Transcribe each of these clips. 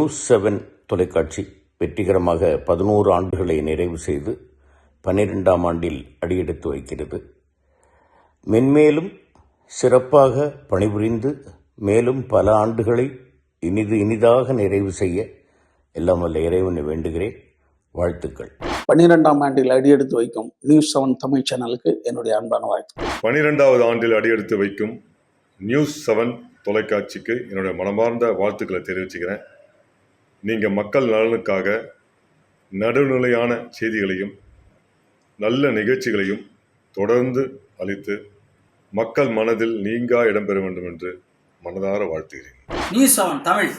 News seven தொலைக்காட்சி வெற்றிகரமாக பதினோரு ஆண்டுகளை நிறைவு செய்து பன்னிரெண்டாம் ஆண்டில் அடியெடுத்து வைக்கிறது. மென்மேலும் சிறப்பாக பணிபுரிந்து மேலும் பல ஆண்டுகளை இனிது இனிதாக நிறைவு செய்ய எல்லாம் வல்ல இறைவனை வேண்டுகிறேன். வாழ்த்துக்கள். பன்னிரெண்டாம் ஆண்டில் அடியெடுத்து வைக்கும் நியூஸ் செவன் தமிழ் சேனலுக்கு என்னுடைய அன்பான வாழ்த்து பனிரெண்டாவது ஆண்டில் அடியெடுத்து வைக்கும் நியூஸ் செவன் தொலைக்காட்சிக்கு என்னுடைய மனமார்ந்த வாழ்த்துக்களை தெரிவிச்சுக்கிறேன். நீங்கள் மக்கள் நலனுக்காக நடுநிலையான செய்திகளையும் நல்ல நிகழ்ச்சிகளையும் தொடர்ந்து அளித்து மக்கள் மனதில் நீங்கா இடம்பெற வேண்டும் என்று மனதார வாழ்த்துகிறேன். News seven Tamil.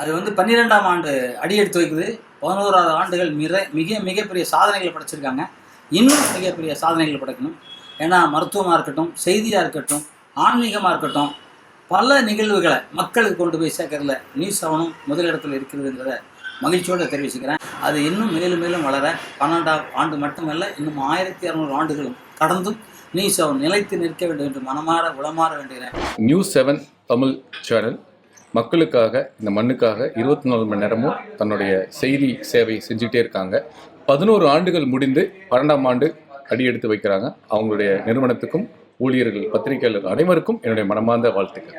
அது வந்து பன்னிரெண்டாம் ஆண்டு அடியெடுத்து வைக்குது. பதினோராவது ஆண்டுகள் மிக மிக மிகப்பெரிய சாதனைகளை படைச்சிருக்காங்க. இன்னும் மிகப்பெரிய சாதனைகளை படைக்கணும். ஏன்னா மருத்துவமாக இருக்கட்டும் செய்தியாக இருக்கட்டும் ஆன்மீகமாக இருக்கட்டும் பல நிகழ்வுகளை மக்களுக்கு கொண்டு போய் சேர்க்கறதுல நியூஸ் ஆவணம் முதலிடத்தில் இருக்கிறதுங்கிறத மகிழ்ச்சியோடு தெரிவிச்சுக்கிறேன். அது இன்னும் மேலும் மேலும் வளர பன்னெண்டாம் ஆண்டு மட்டுமல்ல இன்னும் ஆயிரத்தி இரநூறு ஆண்டுகளும் கடந்தும் நியூஸ் செவன் நிலைத்து நிற்க வேண்டும் என்று மனமாற உளமாற வேண்டுகிறேன். News seven Tamil channel. மக்களுக்காக இந்த மண்ணுக்காக இருபத்தி நாலு மணி நேரமும் தன்னுடைய செய்தி சேவை செஞ்சுக்கிட்டே இருக்காங்க. பதினோரு ஆண்டுகள் முடிந்து பன்னெண்டாம் ஆண்டு அடியெடுத்து வைக்கிறாங்க. அவங்களுடைய நிறுவனத்துக்கும் ஊழியர்கள் பத்திரிகையாளர்கள் அனைவருக்கும் என்னுடைய மனமார்ந்த வாழ்த்துக்கள்.